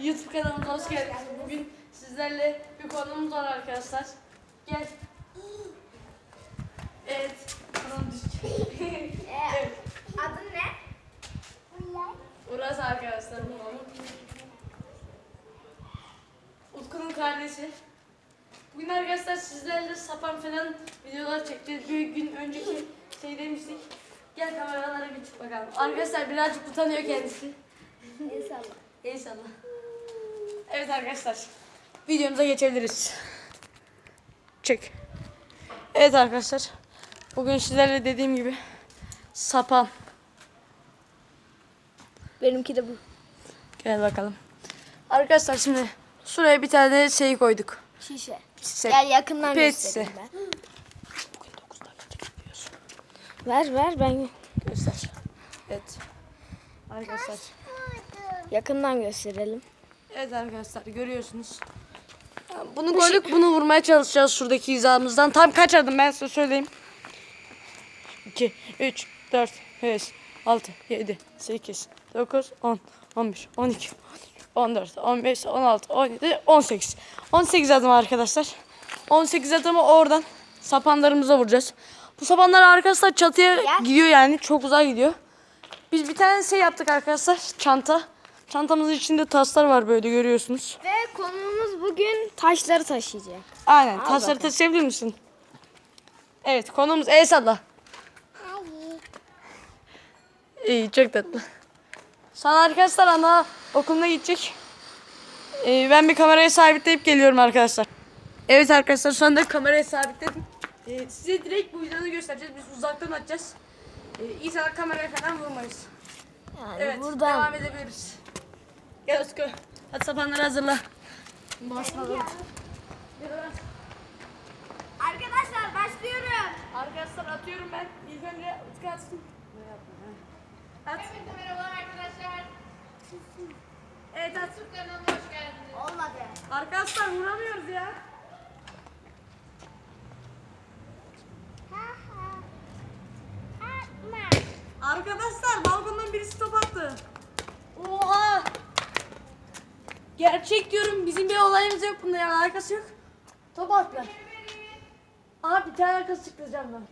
YouTube kanalımıza hoş geldiniz. Bugün sizlerle bir konumuz var arkadaşlar. Gel. Evet. Konum düşecek. Ee, adın ne? Uras arkadaşlar. Utku'nun kardeşi. Bugün arkadaşlar sizlerle sapan falan videolar çekeceğiz. Bir gün önceki şey demiştik. Gel kameralara bir çık bakalım. Arkadaşlar birazcık utanıyor kendisi. İnşallah. İnşallah. Evet arkadaşlar. Videomuza geçebiliriz. Çek. Evet arkadaşlar. Bugün sizlerle dediğim gibi sapan. Benimki de bu. Gel bakalım. Arkadaşlar şimdi şuraya bir tane şey koyduk. Şişe. Şişe. Gel yakından Pet göstereyim ben. Bugün 9 dakika çekiyoruz. Ver ver ben Göster. Evet. Arkadaşlar. yakından gösterelim. Evet arkadaşlar görüyorsunuz. Bunu koyduk bunu vurmaya çalışacağız şuradaki hizamızdan. Tam kaç adım ben size söyleyeyim. 2, 3, 4, 5, 6, 7, 8, 9, 10, 11, 12, 14, 15, 16, 17, 18. 18 adım arkadaşlar. 18 adımı oradan sapanlarımıza vuracağız. Bu sapanlar arkadaşlar çatıya Ya. gidiyor yani çok uzağa gidiyor. Biz bir tane şey yaptık arkadaşlar çanta. Çantamızın içinde taslar var böyle görüyorsunuz. Ve konumuz bugün taşları taşıyacak. Aynen. Al Tasları bakalım. taşıyabilir misin? Evet konumuz el salla. İyi çok tatlı. Sana arkadaşlar ana okuluna gidecek. Ee, ben bir kamerayı sabitleyip geliyorum arkadaşlar. Evet arkadaşlar şu anda kamerayı sabitledim. Ee, size direkt bu videoyu göstereceğiz. Biz uzaktan açacağız. Ee, inşallah kameraya falan vurmayız. Yani Evet buradan. devam edebiliriz. Gel Özgür. Hadi sapanları hazırla. Başlayalım. Arkadaşlar başlıyorum. Arkadaşlar atıyorum ben. İlk önce Utku atsın. At. Hepinize merhabalar arkadaşlar. Evet at. Türk kanalına hoş geldiniz. Olmadı. Arkadaşlar vuramıyoruz ya. Arkadaşlar balkondan birisi top attı. Oha. Gerçek diyorum bizim bir olayımız yok bunda ya alakası yok. Top attılar. Aa bir tane kız çıktı camdan.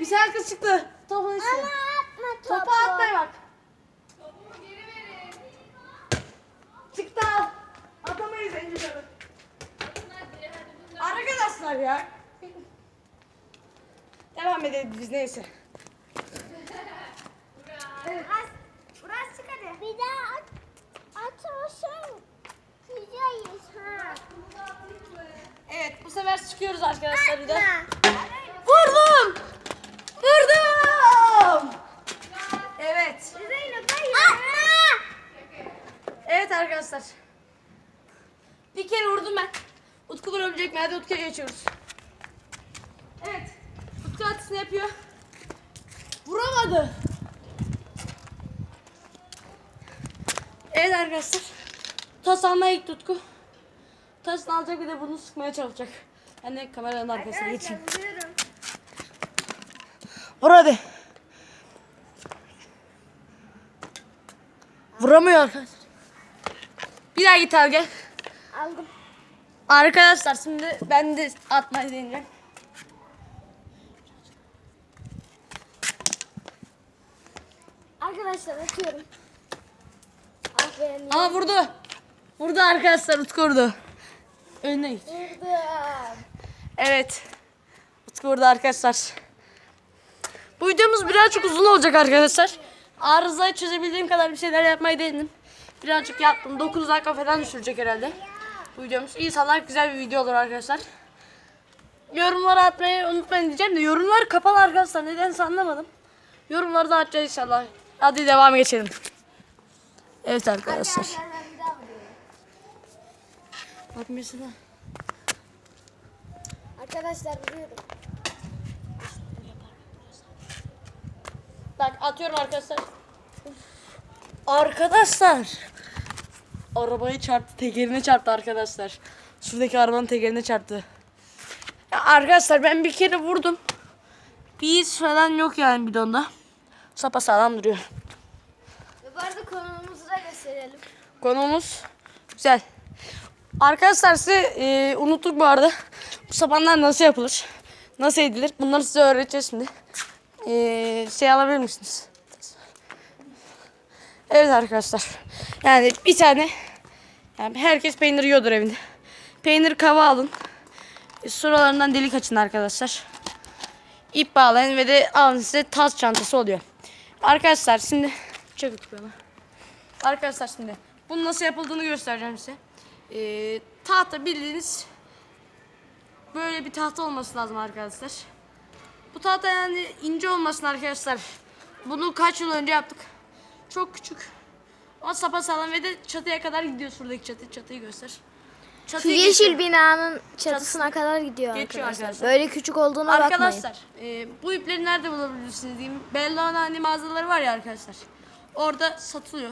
Bir tane kız çıktı. Topun içine. atma Topa atmaya bak. Topumu geri verin. Çıktı al. Atamayız önce bunlar. Arkadaşlar ya. Devam edelim biz neyse. Uras, Uras çık hadi. Bir daha at. Atmasın. Güzeliz ha. Evet bu sefer çıkıyoruz arkadaşlar bir de. Vurdum. Vurdum. Evet. Evet arkadaşlar. Bir kere vurdum ben. Utku vurabilecek mi? Hadi Utku'ya geçiyoruz. Evet. Utku atışını yapıyor. Vuramadı. Evet arkadaşlar. Tas almaya gitti Utku. Tasını alacak bir de bunu sıkmaya çalışacak. Ben de kameranın arkasına geçeyim. Vur hadi. Vuramıyor arkadaşlar. Bir daha git al gel. Aldım. Arkadaşlar şimdi ben de atmayı deneyeceğim. Arkadaşlar atıyorum. Aferin. Aa vurdu. Vurdu arkadaşlar Utku vurdu. Önüne git. Evet. Utku vurdu arkadaşlar. Bu videomuz birazcık uzun olacak arkadaşlar. Arızayı çözebildiğim kadar bir şeyler yapmayı denedim. Birazcık yaptım. 9 dakika falan düşürecek herhalde. Bu videomuz. İnşallah güzel bir video olur arkadaşlar. Yorumlara atmayı unutmayın diyeceğim de yorumlar kapalı arkadaşlar. Nedense anlamadım. Yorumları da atacağız inşallah. Hadi devam geçelim. Evet arkadaşlar. Arkadaşlar ben bir daha vuruyorum. Bak mesela. Arkadaşlar vuruyorum. Bak atıyorum arkadaşlar. Arkadaşlar. Arabayı çarptı. Tekerine çarptı arkadaşlar. Şuradaki arabanın tekerine çarptı. Ya arkadaşlar ben bir kere vurdum. Bir iz falan yok yani bidonda. Sapa sağlam duruyor. Ve bu arada konumuzu da gösterelim. Konumuz Güzel. Arkadaşlar size e, unuttuk bu arada. Bu sapanlar nasıl yapılır? Nasıl edilir? Bunları size öğreteceğiz şimdi. E, şey alabilir misiniz? Evet arkadaşlar. Yani bir tane yani herkes peynir yiyordur evinde. Peynir kava alın. E, Şuralarından delik açın arkadaşlar. İp bağlayın ve de alın size tas çantası oluyor. Arkadaşlar şimdi çabuk. Arkadaşlar şimdi bunun nasıl yapıldığını göstereceğim size. Ee, tahta bildiğiniz böyle bir tahta olması lazım arkadaşlar. Bu tahta yani ince olmasın arkadaşlar. Bunu kaç yıl önce yaptık. Çok küçük. Ama sapasağlam ve de çatıya kadar gidiyor şuradaki çatı. Çatıyı göster. Şu yeşil geçiyor. binanın çatısına kadar gidiyor Geçiyor arkadaşlar. arkadaşlar. Böyle küçük olduğuna bakmayın. Arkadaşlar e, bu ipleri nerede bulabilirsiniz diyeyim. Bellona hani mağazaları var ya arkadaşlar. Orada satılıyor.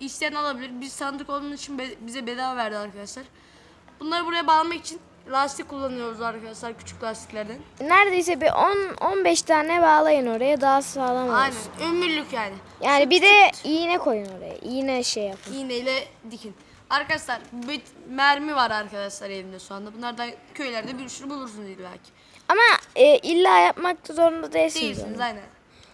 İsteyen alabilir. Biz sandık olduğu için be- bize bedava verdi arkadaşlar. Bunları buraya bağlamak için lastik kullanıyoruz arkadaşlar küçük lastiklerden. Neredeyse bir 10-15 tane bağlayın oraya daha sağlam olur. Aynen. Ömürlük yani. Yani bir de iğne koyun oraya. İğne şey yapın. İğneyle dikin. Arkadaşlar bir mermi var arkadaşlar elimde şu anda. Bunlardan köylerde bir sürü bulursunuz illa ki. Ama e, illa yapmak zorunda değilsiniz. Değilsiniz onu. aynen.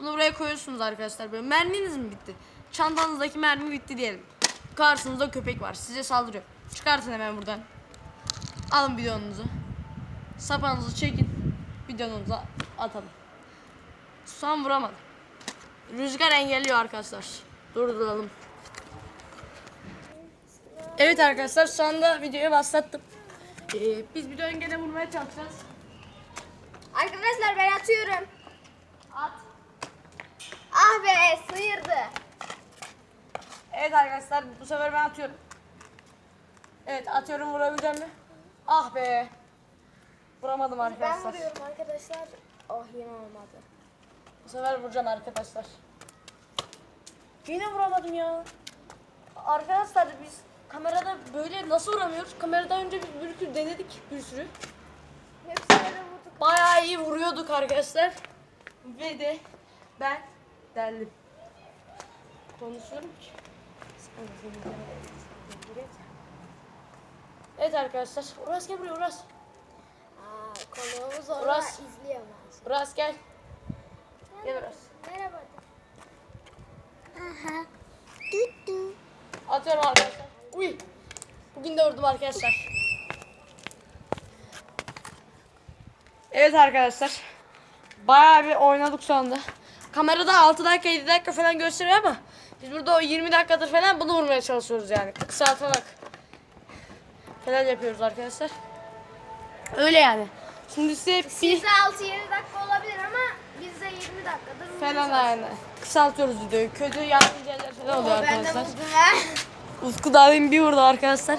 Bunu buraya koyuyorsunuz arkadaşlar böyle. Merminiz mi bitti? Çantanızdaki mermi bitti diyelim. Karşınızda köpek var. Size saldırıyor. Çıkartın hemen buradan. Alın bidonunuzu. Sapanınızı çekin. Bidonunuza atalım. Son vuramadım. Rüzgar engelliyor arkadaşlar. Durduralım. Evet arkadaşlar şu anda videoyu başlattım. Ee, biz bir döngede vurmaya çalışacağız. Arkadaşlar ben atıyorum. At. Ah be sıyırdı. Evet arkadaşlar bu sefer ben atıyorum. Evet atıyorum vurabileceğim mi? Ah be. Vuramadım Ben arkadaşlar. vuruyorum arkadaşlar. Oh yine olmadı. Bu sefer vuracağım arkadaşlar. Yine vuramadım ya. Arkadaşlar biz kamerada böyle nasıl vuramıyoruz? Kameradan önce biz bir sürü denedik bir sürü. Hepsine de vurduk. Bayağı iyi vuruyorduk arkadaşlar. Ve de ben deldim. Konuşuyorum ki. Evet arkadaşlar. Uras gel buraya Uras. Aa, konuğumuz orada Uras. izliyor maalesef. Uras gel. Gel Uras. Merhaba. Aha. Tuttu. Atıyorum arkadaşlar. Uy. Bugün de vurdum arkadaşlar. Evet arkadaşlar. Bayağı bir oynadık şu anda. Kamerada 6 dakika 7 dakika falan gösteriyor ama biz burada o 20 dakikadır falan bunu vurmaya çalışıyoruz yani. Kısaltarak falan yapıyoruz arkadaşlar. Öyle yani. Şimdi size bir Sizde 6-7 dakika olabilir ama bizde 20 dakikadır. falan yani. Kısaltıyoruz videoyu. Kötü yardımcı yerler falan oluyor Ben de arkadaşlar. buldum ha. Davin bir vurdu arkadaşlar.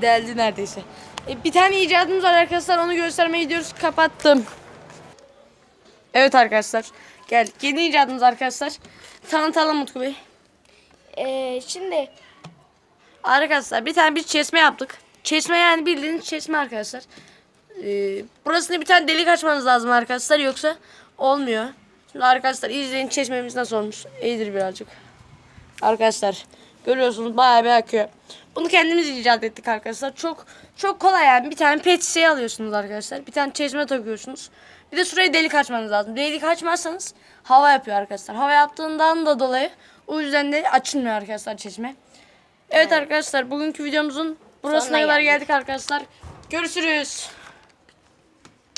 Deldi neredeyse. E, bir tane icadımız var arkadaşlar. Onu göstermeye gidiyoruz. Kapattım. Evet arkadaşlar. Geldik. Yeni icadımız arkadaşlar. Tanıtalım Utku Bey. Ee, şimdi Arkadaşlar bir tane bir çeşme yaptık. Çeşme yani bildiğiniz çeşme arkadaşlar. Ee, burasına bir tane delik açmanız lazım arkadaşlar. Yoksa olmuyor. Şimdi arkadaşlar izleyin çeşmemiz nasıl olmuş. İyidir birazcık. Arkadaşlar görüyorsunuz bayağı bir akıyor. Bunu kendimiz icat ettik arkadaşlar. Çok çok kolay yani. Bir tane pet şişe alıyorsunuz arkadaşlar. Bir tane çeşme takıyorsunuz. Bir de şuraya delik açmanız lazım. Delik açmazsanız hava yapıyor arkadaşlar. Hava yaptığından da dolayı o yüzden de açılmıyor arkadaşlar çeşme. Evet arkadaşlar bugünkü videomuzun burasına Sonuna kadar geldik. geldik arkadaşlar. Görüşürüz.